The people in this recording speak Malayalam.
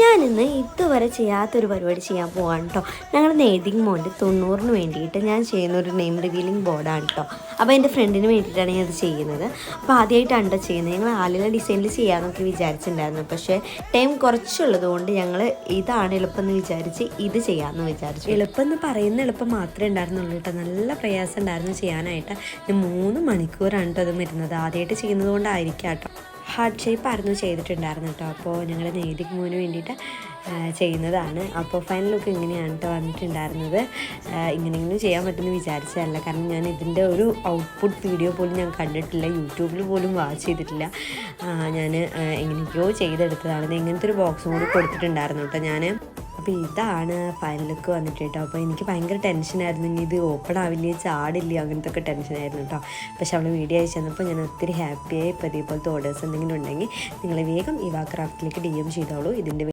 ഞാനിന്ന് ഇതുവരെ ചെയ്യാത്തൊരു പരിപാടി ചെയ്യാൻ പോവാണ് കേട്ടോ ഞങ്ങൾ നെയ്തിങ് മോന്റെ തൊണ്ണൂറിന് വേണ്ടിയിട്ട് ഞാൻ ചെയ്യുന്ന ഒരു നെയിം റിവീലിംഗ് ബോർഡാണ് കേട്ടോ അപ്പോൾ എന്റെ ഫ്രണ്ടിന് വേണ്ടിയിട്ടാണ് ഞാൻ ഇത് ചെയ്യുന്നത്. അപ്പോൾ ആദ്യമായിട്ടാണ് കേട്ടോ ചെയ്യുന്നത്. ഞങ്ങൾ ആലില ഡിസൈനിൽ ചെയ്യാമെന്നൊക്കെ വിചാരിച്ചിട്ടുണ്ടായിരുന്നു. പക്ഷേ ടൈം കുറച്ചുള്ളത് കൊണ്ട് ഞങ്ങൾ ഇതാണ് എളുപ്പമെന്ന് വിചാരിച്ച് ഇത് ചെയ്യാമെന്ന് വിചാരിച്ചു. എളുപ്പം എന്ന് പറയുന്ന എളുപ്പം മാത്രമേ ഉണ്ടായിരുന്നുള്ളൂ കേട്ടോ നല്ല പ്രയാസം ഉണ്ടായിരുന്നു ചെയ്യാനായിട്ട്. മൂന്ന് മണിക്കൂറാണ് കേട്ടോ അത് വരുന്നത്. ആദ്യമായിട്ട് ചെയ്യുന്നത് കൊണ്ടായിരിക്കാം കേട്ടോ ഹാർട്ട് ഷേപ്പായിരുന്നു ചെയ്തിട്ടുണ്ടായിരുന്നു കേട്ടോ. അപ്പോൾ ഞങ്ങൾ നെയ്തിക്ക് മോന് വേണ്ടിയിട്ട് ചെയ്യുന്നതാണ്. അപ്പോൾ ഫൈനൽ ലുക്ക് ഇങ്ങനെയാണ് കേട്ടോ വന്നിട്ടുണ്ടായിരുന്നത്. ഇങ്ങനെ ഇങ്ങനെയെങ്കിലും ചെയ്യാൻ പറ്റുമെന്ന് വിചാരിച്ചതല്ല. കാരണം ഞാൻ ഇതിന്റെ ഒരു ഔട്ട്പുട്ട് വീഡിയോ പോലും ഞാൻ കണ്ടിട്ടില്ല. യൂട്യൂബിൽ പോലും വാച്ച് ചെയ്തിട്ടില്ല. ഞാൻ എങ്ങനെയൊക്കെയോ ചെയ്തെടുത്തതാണ്. ഇങ്ങനത്തെ ഒരു ബോക്സും കൂടി കൊടുത്തിട്ടുണ്ടായിരുന്നു കേട്ടോ ഞാൻ അപ്പോൾ ഇതാണ് ഫൈനൽ ലുക്ക് വന്നിട്ട് കേട്ടോ അപ്പോൾ എനിക്ക് ഭയങ്കര ടെൻഷനായിരുന്നു ഇനി ഇത് ഓപ്പൺ ആവില്ലേ ചാടില്ലേ അങ്ങനത്തെ ഒക്കെ ടെൻഷനായിരുന്നു കേട്ടോ പക്ഷെ അവൾ വീഡിയോ അയച്ചു തന്നപ്പോൾ ഞാൻ ഒത്തിരി ഹാപ്പിയായി ഇപ്പോൾ ഇതേപോലത്തെ ഓർഡേഴ്സ് എന്തെങ്കിലും ഉണ്ടെങ്കിൽ നിങ്ങൾ വേഗം ഇവാ ക്രാഫ്റ്റിലേക്ക് ഡി എം ചെയ്തോളൂ. ഇതിന്റെ